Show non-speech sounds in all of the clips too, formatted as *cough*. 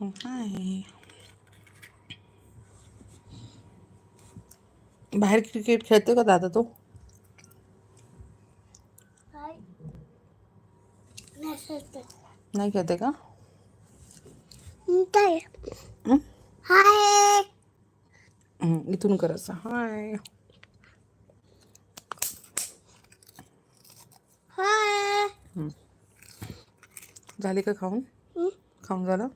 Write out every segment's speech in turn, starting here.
हाय बाहेर क्रिकेट खेळतो का दादा तो हाय। नसतं नाही खेळते का काय हाय। इथून कर असं हाय। हाय। झाली का खाऊन? खाऊन झालं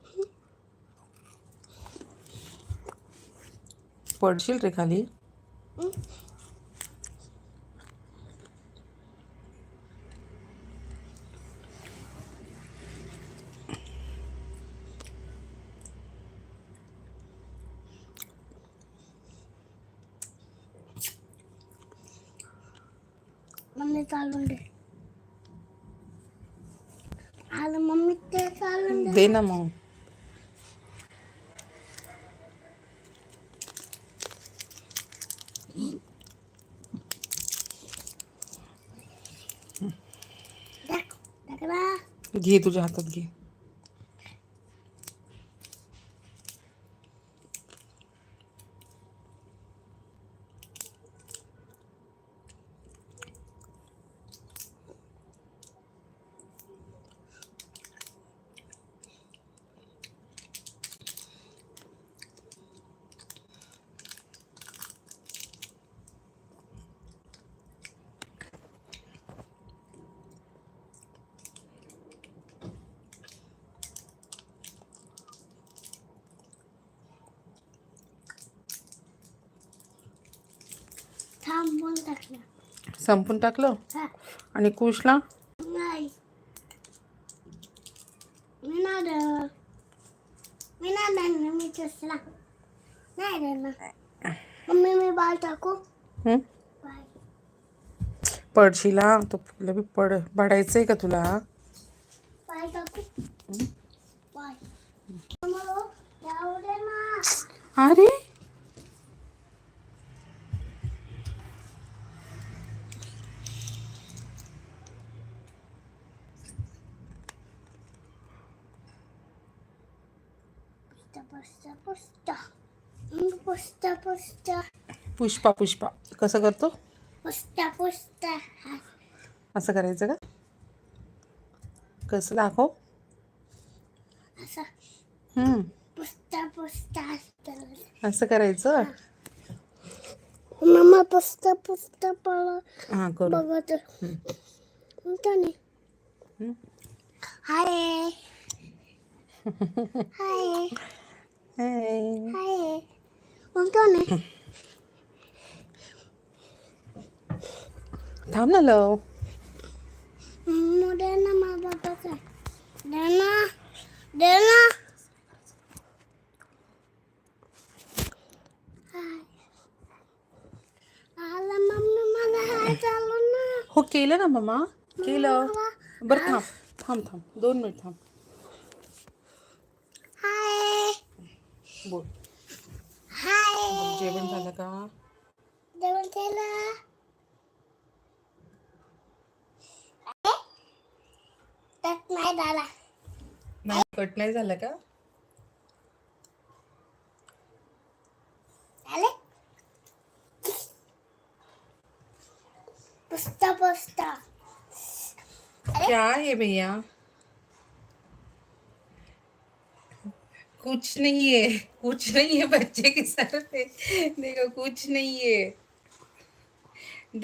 पडशील रे खाली हं? मम्मी चालून दे आलं मम्मी ते चालून दे दे ना मग दाख दाख ना घे तुझ्या हातात घे. थांबून टाक ना संपून टाकलं? हा. आणि कुशला? नाही. मी नाही. मी नाही देणार मी तसला नाही देणार. मम्मी मी बाळ टाकू? हं? बाय पडशील? तो तुला बी पड पडायचंय का तुला? बाय टाकू? बाय मला जाऊ दे ना. अरे पुस्ता पुस्ता पुस्ता हम्म, पुस्ता पुस्ता पुष्पा पुष्पा. कसं करतो? पुस्ता हा असं करायचं का? कसं दाखव. पुस्ता असतं. असं करायचं? मम्मा पुस्ता पुस्ता पळ हां करू. बघत. *laughs* हाय. हाय. हाय. म्हणतो थांब ना लव दे ना मा बाबाचा दे ना दे ना हाय आला मम्मी मला हाय चालू ना हो केलं ना मम्मा केलं बरं थांब थांब थांब दोन मिनिट थांब हाय बोल जेवण झालं का? जेवण केलं. त्यात नाही झाला नाही कट नाही झालं का? पुस्ता क्या है भैया? कुछ नहीं है कुछ नहीं है बच्चे के सर पे। देखो कुछ नहीं है।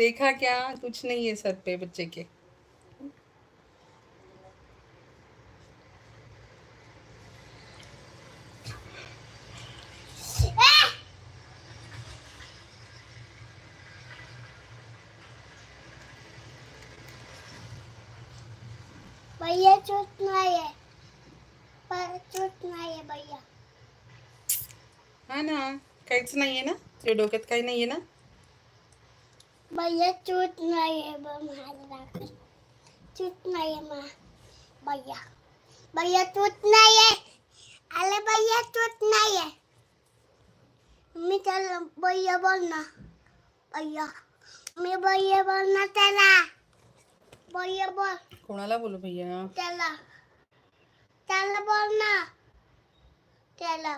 देखा क्या? कुछ नहीं है सर पे बच्चे के भैया चूत नाही आहे पर चूत नाही आहे भैया हा ना काहीच नाहीये ना? तुझ्या डोक्यात काही नाहीये ना? भैया चूत नाही आहे दाखल चूत नाही आहे मा भैया भैया चूत नाही आहे आले भैया चूत नाही आहे मी त्याला भैया बोल ना भैया मी भैया बोल ना त्याला. भैया बोल. कोणाला बोलू भैया त्याला. त्याला बोल ना त्याला.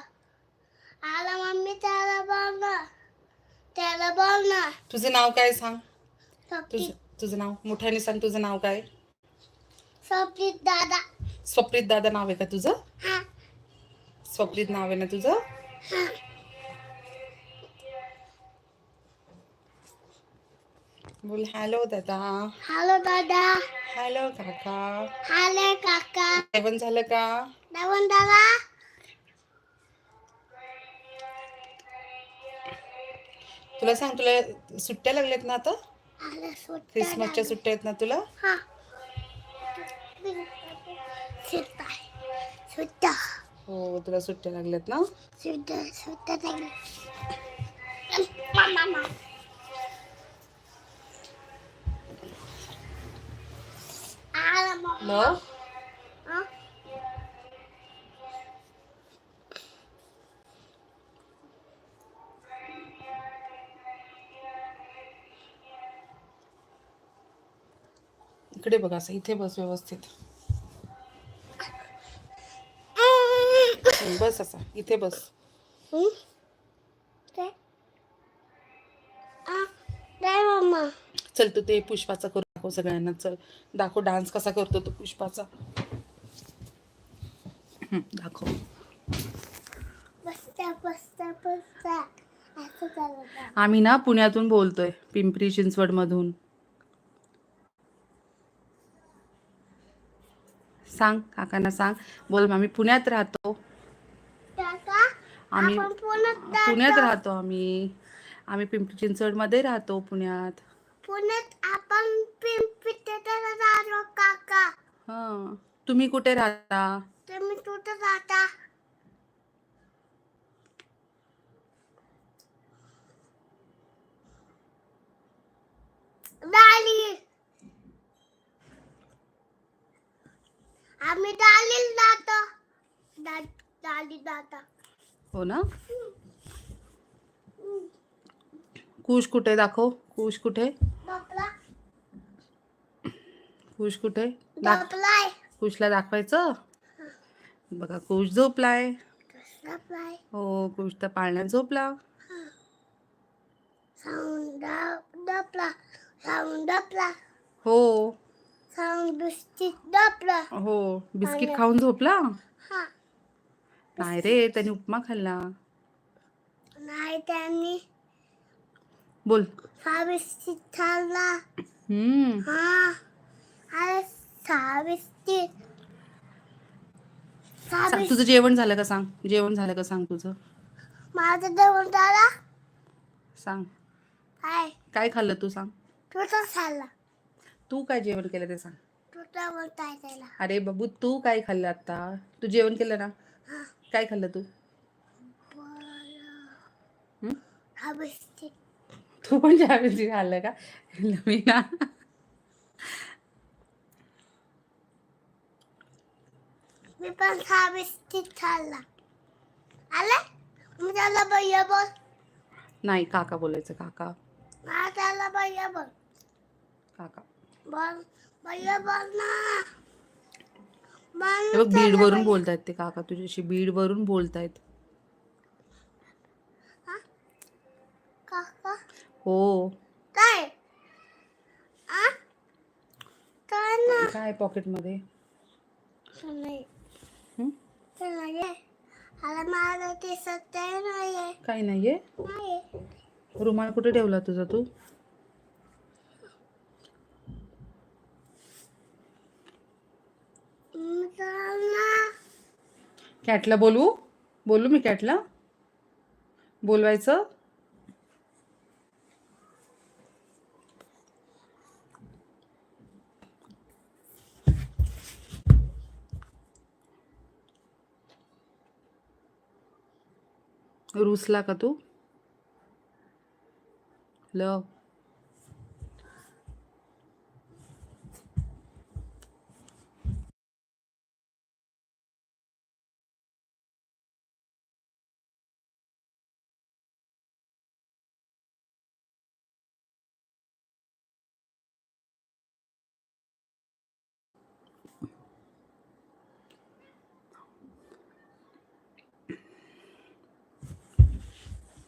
आला मम्मी त्याला बोल ना त्याला बोल ना तुझं नाव काय सांग? स्वप्नीत तुझं तुझं नाव? मोठ्याने सांग तुझं नाव काय? स्वप्नीत दादा. स्वप्रीत दादा नाव आहे का तुझं? हा. स्वप्रीत नाव आहे ना तुझं? हा. बोल हॅलो दादा. हॅलो दादा. हॅलो काका. हॅलो काका. जेवण झालं का? नवन दादा तुला सांग तुला सुट्ट्या लागल्यात ना आता? क्रिसमसच्या सुट्ट्या आहेत ना तुला? हा. हो तुला सुट्ट्या लागल्यात ना? मग? इकडे बघ असं इथे बस व्यवस्थित. बस असा इथे बस. चल तू ते पुष्पाचा करू दाखव सगळ्यांना. चल दाखव डान्स कसा करतो तो पुष्पाचा. दाखव. आम्ही ना पुण्यातून बोलतोय पिंपरी चिंचवड मधून सांग काकांना सांग. बोल आम्ही पुण्यात राहतो. आम्ही पुण्यात राहतो. आम्ही. आम्ही पिंपरी चिंचवडमध्ये राहतो पुण्यात. पुण्यात आपण पिंपरीला राहतो काका. हा. तुम्ही कुठे राहता? तुम्ही कुठं जाता डाली आम्ही डालीला डा- डाली जाता हो ना? कुश कुठे दाखव? कुश कुठे? कुश कुठे? दाख कुशला दाखवायचं? बघा कुश झोपलाय. हो कुश तर पाळण्यात झोपला. साऊंड डोपला साऊंड डोपला हो. साऊंड दुसरी डोपला हो बिस्किट खाऊन झोपला? हा. नाही रे त्याने उपमा खाल्ला. नाही त्यांनी बोल. हा बिस्किट खाल्ला. हम्म. हा. अरे सहा बिस्किट. सहा सांग बिस्किट. तुझं जेवण झालं का सांग? जेवण झालं का सांग तुझं? माझं जेवण झाला. सांग. काय? काय खाल्लं तू सांग? तुझं खाल्ला. तू काय जेवण केलं ते सांग. अरे बाबू तू काय खाल्लं आता? तू जेवण केलं ना? काय खाल्लं तू? तू पण जेवण खाल्लं का? मी ना. मी पण सहा बिस्किट खाल्ला. आले? मी त्याला भैया बोल. नाही काका बोलायचं काका. त्याला भैया बोल. काका. हे बघ बीड वरून. बोलतायत ते काका तुझ्याशी. बीड वरून बोलतायत. हा? काका? काय? पॉकेटमध्ये हं? काही नाहीये? नाही रुमाल कुठे ठेवला तुझा तू ना कॅटला बोलू? बोलू मी कॅटला? बोलवायचं? रुसला का तू? ल.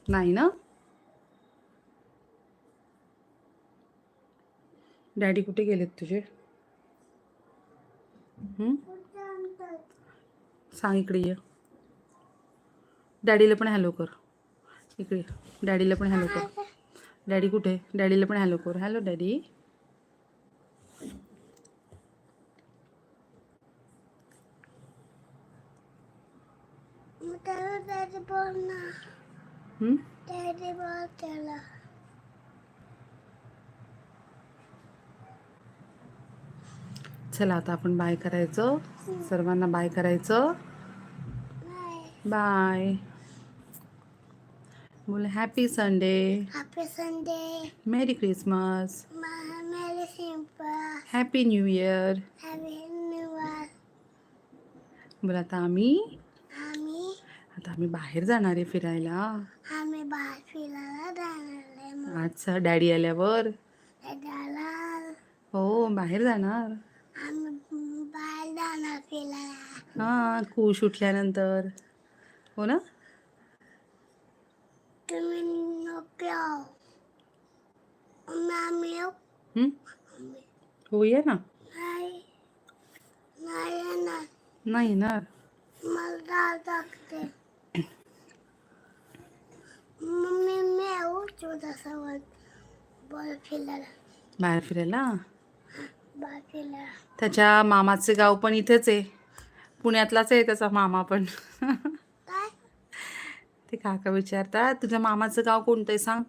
नाही ना? डॅडी कुठे गेलेत तुझे? सांग इकडे ये. डॅडीला पण हॅलो कर. इकडे डॅडीला पण हॅलो कर. डॅडी कुठे? डॅडीला पण हॅलो कर. हॅलो डॅडी बोल ना त्याला चला आता आपण बाय करायचं. सर्वांना बाय करायचं. बाय बोल happy Sunday happy Sunday merry Christmas happy new year happy new year बोल आता आम्ही आता आम्ही बाहेर जाणार आहे फिरायला. आम्ही बाहेर फिरायला जाणार आहे मग. आज डॅडी आल्यावर? हो बाहेर जाणार. आम्ही बाहेर जाणार फिरायला. हां खुश उठल्यानंतर. हो ना? तुम्ही नको. मग आम्ही येऊ? हं? हो ये ना नाही. नाही येणार. नाही येणार. मला डाळ टाकते मम्मी मी फिरायला बाहेर फिरायला बॉल फिरायला त्याच्या मामाचे गाव पण इथेच आहे पुण्यातलाच आहे त्याचा मामा पण ते काका विचारतात तुझ्या मामाचं गाव कोणतं आहे सांग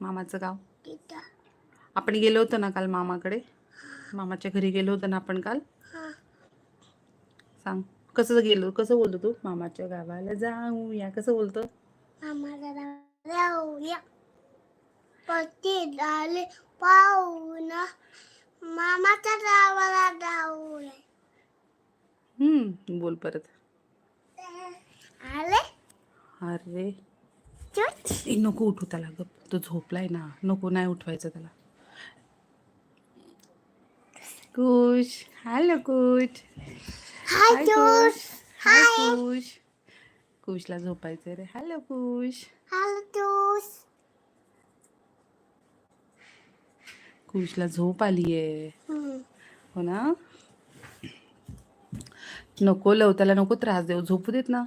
मामाचं गाव आपण गेलो होतो ना काल मामाकडे मामाच्या घरी गेलो होतो ना आपण काल सांग कसं गेलो कसं बोलतो तू मामाच्या गावाला जाऊ या कसं बोलतो आम्हाला पती आले पाहून मामाच्या गावाला जाऊया हम्म बोल परत. आले? अरे. ए, नको उठू त्याला ग तो झोपलाय ना. नको नाही उठवायचं त्याला. Kush. Hello Kush. Hi Kush. Hi. Kush. कुशला झोपायचं रे. हॅलो कुश. हॅलो कुशला झोप आली आहे हो ना? नको लव त्याला नको त्रास देऊ. झोपू देत ना.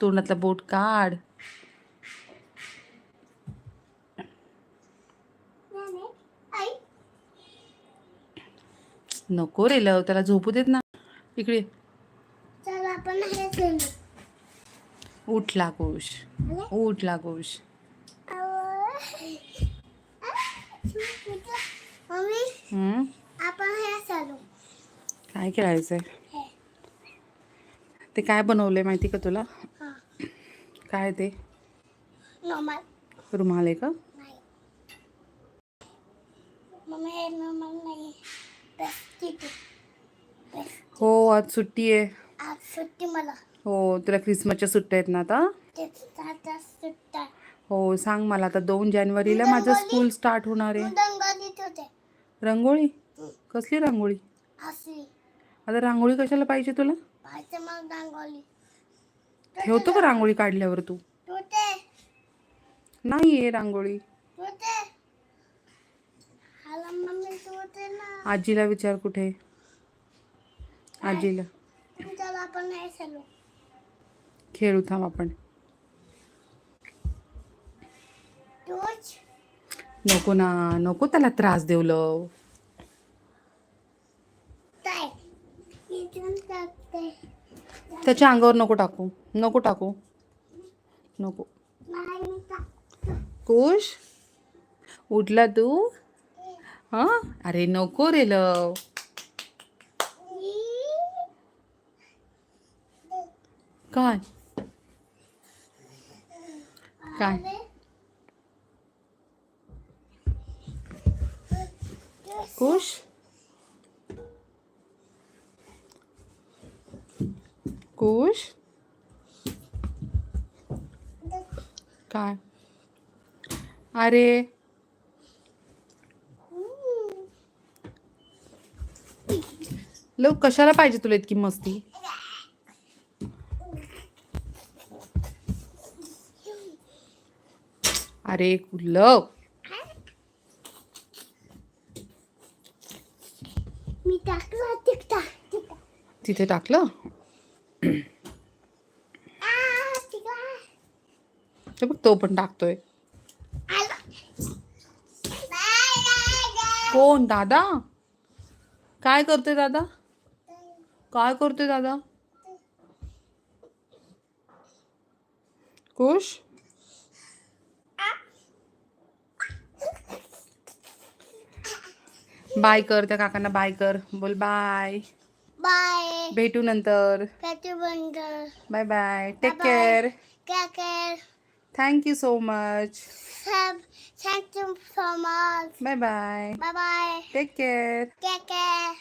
तोंडातला बोट काढ. नको रे लव त्याला झोपू देत ना. इकडे चल आपण हे खेळू उठला कुश. उठला कुश. मम्मी आपण हे चालू. काय खेळायचंय? ते काय बनवलंय माहिती का तुला? काय ते? नॉर्मल रुमाल आहे का? हो आज सुट्टी आहे. आज सुट्टी मला. हो तुला क्रिसमसच्या सुट्ट्या आहेत ना आता? तेच आता सुट्टा हो सांग मला आता दोन जानेवारीला माझं स्कूल स्टार्ट होणार आहे. होते रांगोळी? कसली रांगोळी? असली. आता रांगोळी कशाला पाहिजे तुला? पाहिजे मग दांगोली ठेवतो का रांगोळी काढल्यावर तू? तुटे नाही आहे रांगोळी. तुटे हाला मम्मी तुटे ना. आजीला विचार कुठे? आजीला. चला आपण चालू. खेळू थांब आपण. नको ना नको त्याला त्रास देऊ लव. त्याच्या अंगावर नको टाकू नको टाकू. नको. कुश उठला तू? हा? अरे नको रे लव. काय? काय? कुश कुश काय? अरे. लोक कशाला पाहिजे तुला इतकी मस्ती? अरे कुल्लव मी टाकला तिथे टाकलं? बघ तो पण टाकतोय. कोण दादा? काय करतोय दादा? काय करतोय दादा? खुश? बाय कर त्या काकांना बाय कर. बोल बाय. बाय. भेटू नंतर. Bye bye. टेक. केअर क्या care thank you so much sub thank you so much bye bye bye bye take care क्या केअर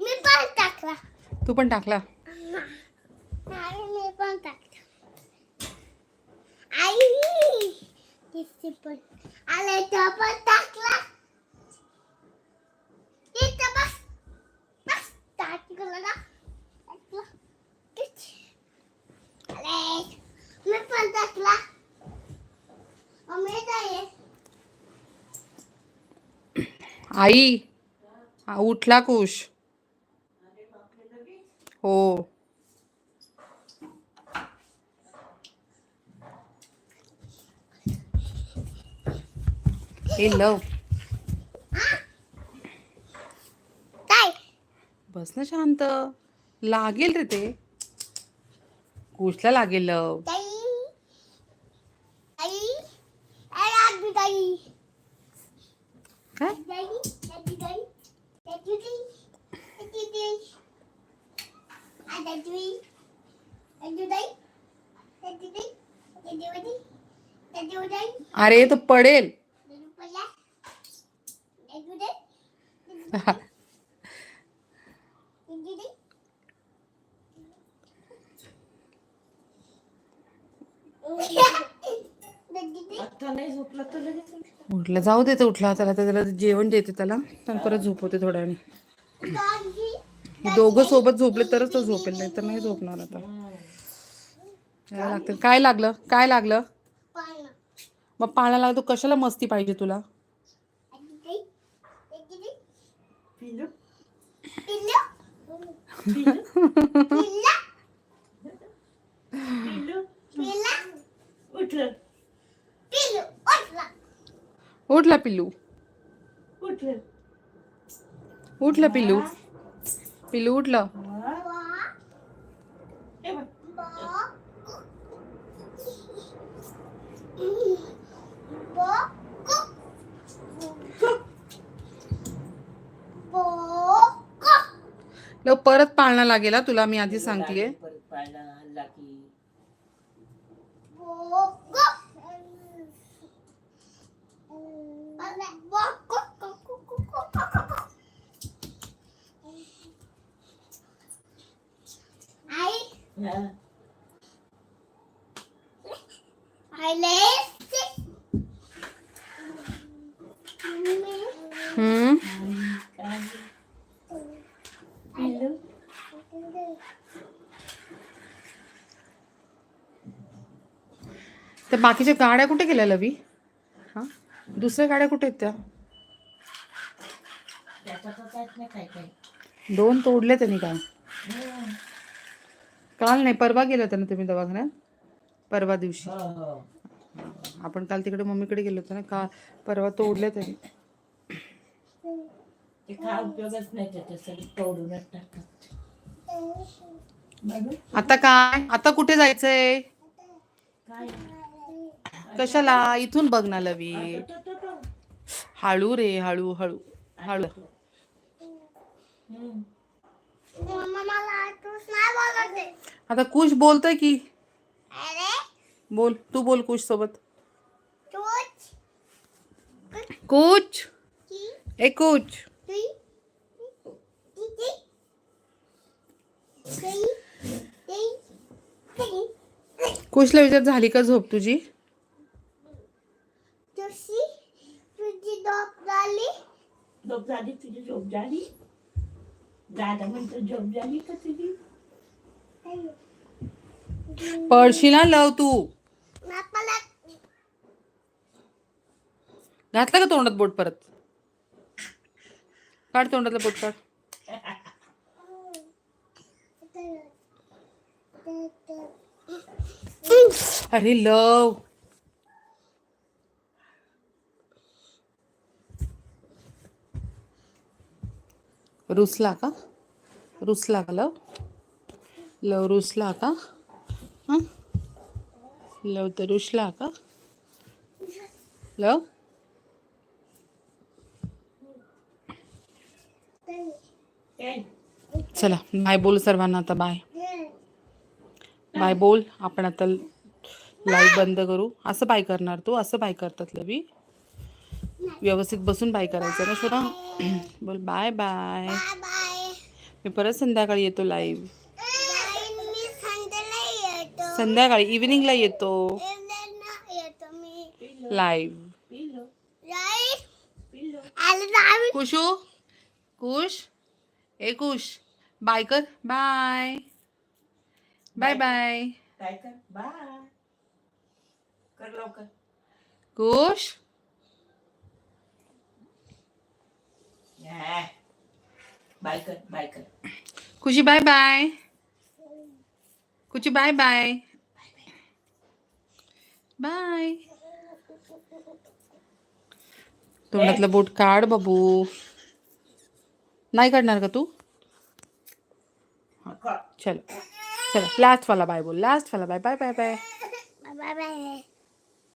मी पण टाकला तू पण टाकला. मी पण टाकला. आई. तिथे पण आले तो पण टाकला इथं बस बस टाकलं ना टाकलं आले मी पण टाकला मम्मी काय आई हा, उठला कुश हो ए लव काय बस ना शांत लागेल रे ते कुशला लागेल लव ताई आई काय अरे तो पडेल उठला. जाऊ दे उठला. त्याला तर त्याला जेवण देते त्याला. पण परत झोपवते थोड्या वेळाने. दोघं सोबत झोपले तरच तो झोपेल नाही तर नाही झोपणार आता. लागतं काय लागलं? काय लागलं? मग पाण्याला लागतो कशाला मस्ती पाहिजे तुला? उठलं. पिल्लू. उठलं पिल्लू. पिल्लू उठलं वा. ba हे बघ. ba bo bo लव परत पाळणा लागेल हा? तुला मी आधी सांगतेय. परत पाळणा हल्ला की. bo आई. हा. आले हम्म काय? पिलू त्या बाकीच्या गाड्या कुठे गेल्या लवी? हा? दुसऱ्या गाड्या कुठे आहेत त्या? तर दोन तोडले त्यांनी का हम्म. काल नाही परवा गेले होते ना तुम्ही दवाखान्यात? परवा दिवशी. हो, हो. आपण काल तिकडे मम्मीकडे गेलो होतो ना का परवा तोडले त्यांनी. आता काय? आता कुठे जायचंय? काय? कशाला? इथून बघ ना लवी. हळू रे हळू हळू हळू. आहे. आता कुश बोलतोय की? अरे बोल तू बोल कुश सोबत. कुछ ए कुछ कुशला विचार झाली का झोप तुझी तुझी डॉक झाली झोप झाली तुझी झोप झाली दादा म्हणतो झोप झाली का तुझी पडशी ना लव तू घातलं का तोंडात बोट परत काढ तोंडातलं बोट काढ अरे लव रुसला का? रुसला का लव? लव रुसला का? लव तर रुसला का? लव? चला बाय बोल सर्वांना आता बाय. बाय बोल आपण आता लाईव्ह बंद करू. असं बाय करणार तू असं बाय करतात लवी. व्यवस्थित बसून बाय करायचं ना शोधा *clears throat* बोल बाय बाय बाय बाय मी परत संध्याकाळी येतो लाईव्ह मी संध्याला येतो. संध्याकाळी इव्हिनिंगला येतो. एवढ्यांना येतो मी. Live pillow right pillow. आलं जावी कुशू? कुश? ए कुश. बाय कर. बाय बाय बाय काय कर. बाय कर लवकर. कुश? बाय कर बाय कर। खुशी बाय बाय कुची बाय बाय बाय तोंडातलं बोट काढ बाबू। नाही काढणार का तू? हा. चलो चलो लास्ट वाला बाय बोल लास्ट वाला bye bye bye bye bye bye